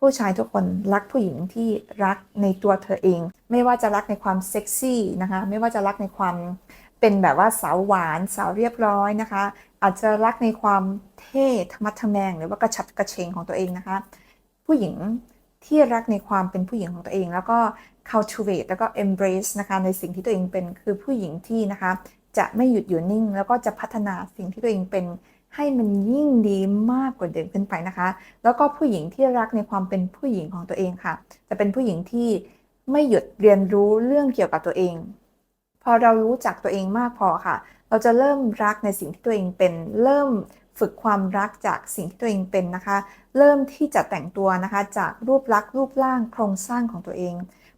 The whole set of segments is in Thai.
ผู้ชายทุกคนรักผู้หญิงที่รักในตัวเธอเอง ไม่ว่าจะรักในความเซ็กซี่นะคะ ไม่ว่าจะรักในความเป็นแบบว่าสาวหวานสาวเรียบร้อยนะคะ อาจจะรักในความเท่ธรรมะทแมง หรือว่ากระฉับกระเฉงของตัวเองนะคะ ผู้หญิงที่รักในความเป็นผู้หญิงของตัวเอง แล้วก็ cultivate แล้วก็ embrace นะคะในสิ่งที่ตัวเองเป็นคือผู้หญิงที่นะคะ จะไม่หยุดอยู่นิ่ง แล้วก็จะพัฒนาสิ่งที่ตัวเองเป็น ให้มันยิ่งดีมากกว่าเดิมขึ้นไปนะคะ แล้วก็ผู้หญิงที่รักในความเป็นผู้หญิงของตัวเองค่ะ จะเป็นผู้หญิงที่ไม่หยุดเรียนรู้เรื่องเกี่ยวกับตัวเอง พอเรารู้จักตัวเองมากพอค่ะ เราจะเริ่มรักในสิ่งที่ตัวเองเป็น เริ่มฝึกความรักจากสิ่งที่ตัวเองเป็นนะคะ เริ่มที่จะแต่งตัวนะคะ จากรูปลักษณ์รูปร่างโครงสร้างของตัวเอง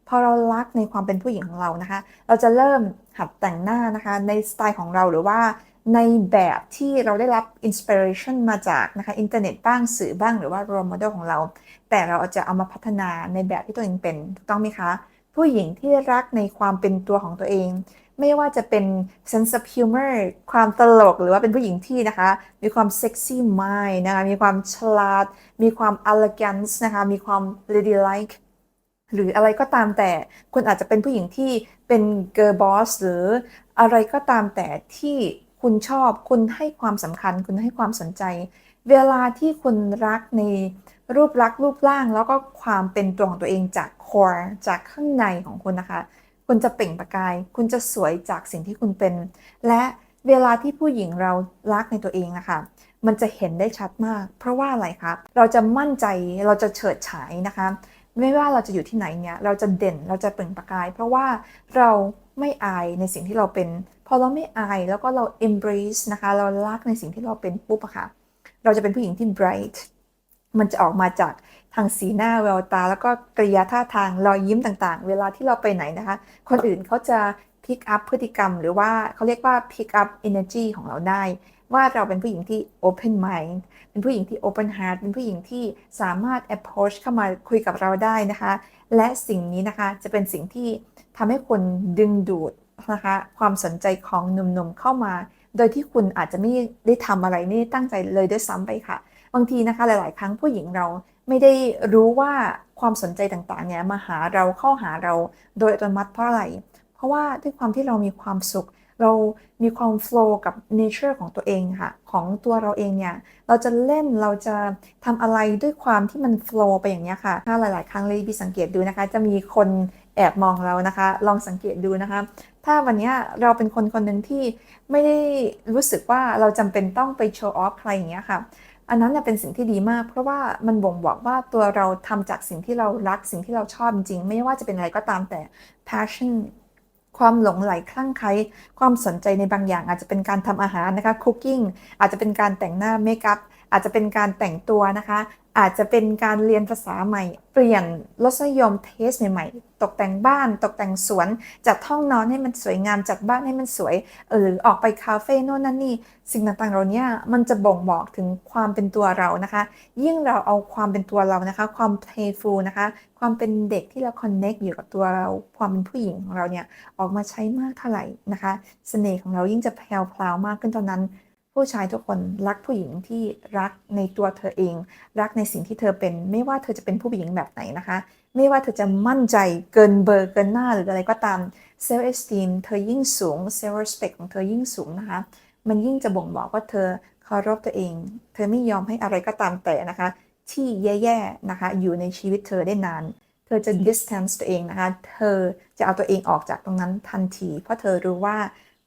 พอเรารักในความเป็นผู้หญิงของเรานะคะ เราจะเริ่มหัดแต่งหน้านะคะ ในสไตล์ของเราหรือว่า ในแบบที่เราได้รับอินสปิเรชันมาจากนะคะอินเทอร์เน็ตบ้างสื่อบ้างหรือว่าโรโมเดลของเรา แต่เราจะเอามาพัฒนาในแบบที่ตัวเองเป็นถูกต้องไหมคะ ผู้หญิงที่รักในความเป็นตัวของตัวเอง ไม่ว่าจะเป็น sense of humor ความตลกหรือว่าเป็นผู้หญิงที่นะคะ มีความ sexy mind นะคะมีความฉลาด มีความ elegance นะคะมีความ ladylike หรืออะไรก็ตามแต่คุณอาจจะเป็นผู้หญิงที่เป็น girl boss หรืออะไรก็ตามแต่ที่ คุณชอบ คุณให้ความสำคัญ คุณให้ความสนใจ เวลาที่คุณรักในรูปลักษณ์รูปร่าง แล้วก็ความเป็นตัวของตัวเองจาก core จากข้างในของคุณนะคะ คุณจะเปล่งประกาย คุณจะสวยจากสิ่งที่คุณเป็น และเวลาที่ผู้หญิงเรารักในตัวเองนะคะ มันจะเห็นได้ชัดมาก เพราะว่าอะไรครับเราจะมั่นใจ เราจะเฉิดฉายนะคะ ไม่ว่าเราจะอยู่ที่ไหนเนี่ย เราจะเด่น เราจะเปล่งประกาย เพราะว่าเราไม่อายในสิ่งที่เราเป็น พอเราไม่อายแล้วก็เรา embrace นะคะ เรารักในสิ่งที่เราเป็นปุ๊บอะค่ะ เราจะเป็นผู้หญิงที่ bright มันจะออกมาจากทางสีหน้าแววตา แล้วก็กริยาท่าทางรอยยิ้มต่างๆ เวลาที่เราไปไหนนะคะ คนอื่นเขาจะ pick up พฤติกรรม หรือว่าเขาเรียกว่า pick up energy ของเราได้ ว่าเราเป็นผู้หญิงที่ open mind เป็นผู้หญิงที่ open heart เป็นผู้หญิงที่สามารถ approach เข้ามาคุยกับเราได้นะคะ และสิ่งนี้นะคะจะเป็นสิ่งที่ทำให้คนดึงดูด นะคะความสนใจของหนุ่มๆเข้ามา โดยที่คุณอาจจะไม่ได้ทำอะไรนี่ตั้งใจเลยด้วยซ้ำไปค่ะ บางทีนะคะหลาย ๆ ครั้งผู้หญิงเราไม่ได้รู้ว่าความสนใจต่างๆเนี่ยมาหาเราเข้าหาเราโดยอัตโนมัติเพราะอะไร เพราะว่าด้วยความที่เรามีความสุข เรามีความโฟล์กับเนเจอร์ของตัวเองค่ะ ของตัวเราเองเนี่ย เราจะเล่นเราจะทำอะไรด้วยความที่มันโฟล์ไปอย่างนี้ค่ะ ถ้าหลาย ๆ ครั้งเลยพี่สังเกตดูนะคะ จะมีคนแอบมองเรานะคะ ลองสังเกตดูนะคะ ถ้าวันนี้เราเป็นคนคนหนึ่งที่ไม่ได้รู้สึกว่าเราจำเป็นต้องไปโชว์ออฟใครอย่างเงี้ยค่ะอันนั้นเป็นสิ่งที่ดีมาก เพราะว่ามันบ่งบอกว่าตัวเราทำจากสิ่งที่เรารักสิ่งที่เราชอบจริง ไม่ว่าจะเป็นอะไรก็ตามแต่ passion ความหลงไหลคลั่งไคล้ความสนใจในบางอย่าง อาจจะเป็นการทำอาหารนะคะคุกกิ้งอาจจะเป็นการแต่งหน้าเมคอัพอาจจะเป็นการแต่งตัวนะคะอาจจะเป็นการเรียนภาษาใหม่ เปลี่ยนรสนิยมเทสใหม่ๆ ตกแต่งบ้าน ตกแต่งสวน จัดห้องนอนให้มันสวยงาม จัดบ้านให้มันสวย หรือออกไปคาเฟ่โน่นนั่นนี่ สิ่งต่างๆเหล่านี้มันจะบ่งบอกถึงความเป็นตัวเรานะคะ ยิ่งเราเอาความเป็นตัวเรานะคะ ความ playful นะคะ ความเป็นเด็กที่เรา connect อยู่กับตัวเรา ความเป็นผู้หญิงของเราเนี่ย ออกมาใช้มากเท่าไหร่นะคะ เสน่ห์ของเรายิ่งจะแพรวๆมากขึ้นตอนนั้น ผู้ชายทุกคนรักผู้หญิงที่รักในตัวเธอเอง รักในสิ่งที่เธอเป็น ไม่ว่าเธอจะเป็นผู้หญิงแบบไหนนะคะ ไม่ว่าเธอจะมั่นใจเกินเบอร์เกินหน้าหรืออะไรก็ตาม self esteem เธอยิ่งสูง self respect ของเธอยิ่งสูงนะคะ มันยิ่งจะบ่งบอกว่าเธอเคารพตัวเอง เธอไม่ยอมให้อะไรก็ตามแต่นะคะ ที่แย่ๆนะคะ อยู่ในชีวิตเธอได้นานเธอจะ distance ตัวเองนะคะ เธอจะเอาตัวเองออกจากตรงนั้นทันที เพราะเธอรู้ว่า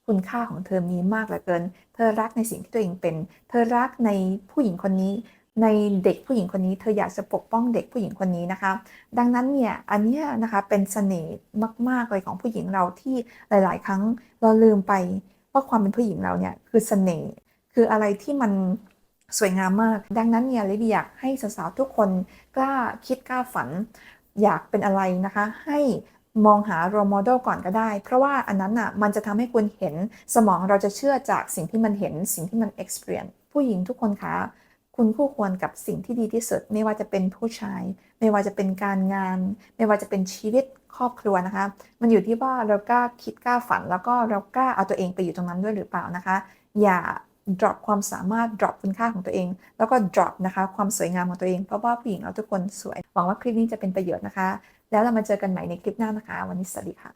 คุณค่าของเธอมีมากเหลือเกิน เธอรักในสิ่งที่ตัวเองเป็น เธอรักในผู้หญิงคนนี้ ในเด็กผู้หญิงคนนี้ เธออยากจะปกป้องเด็กผู้หญิงคนนี้นะคะ ดังนั้นเนี่ยอันนี้นะคะเป็นเสน่ห์มากๆเลยของผู้หญิงเราที่หลาย ๆ ครั้งเราลืมไปว่าความเป็นผู้หญิงเราเนี่ยคือเสน่ห์คืออะไรที่มันสวยงามมาก ดังนั้นเนี่ยลิเดียอยากให้สาวๆทุกคนกล้าคิดกล้าฝัน อยากเป็นอะไรนะคะ ให้ มองหา role model ก่อนก็ได้ เพราะว่าอันนั้นน่ะมันจะทำให้คุณเห็นสมองเราจะเชื่อจากสิ่งที่มันเห็นสิ่งที่มัน experience ผู้หญิงทุกคนคะคุณคู่ควรกับสิ่งที่ดีที่สุด ไม่ว่าจะเป็นผู้ชาย ไม่ว่าจะเป็นการงาน ไม่ว่าจะเป็นชีวิตครอบครัวนะคะ มันอยู่ที่ว่าเรากล้าคิดกล้าฝัน แล้วก็เรากล้าเอาตัวเองไปอยู่ตรงนั้นด้วยหรือเปล่านะคะ อย่า drop ความสามารถ drop คุณค่าของตัวเอง แล้วก็ drop นะคะ ความสวยงามของตัวเอง เพราะว่าผู้หญิงเราทุกคนสวย หวังว่าคลิปนี้จะเป็นประโยชน์นะคะ แล้วเรามาเจอกันใหม่ในคลิปหน้านะคะ วันนี้สวัสดีค่ะ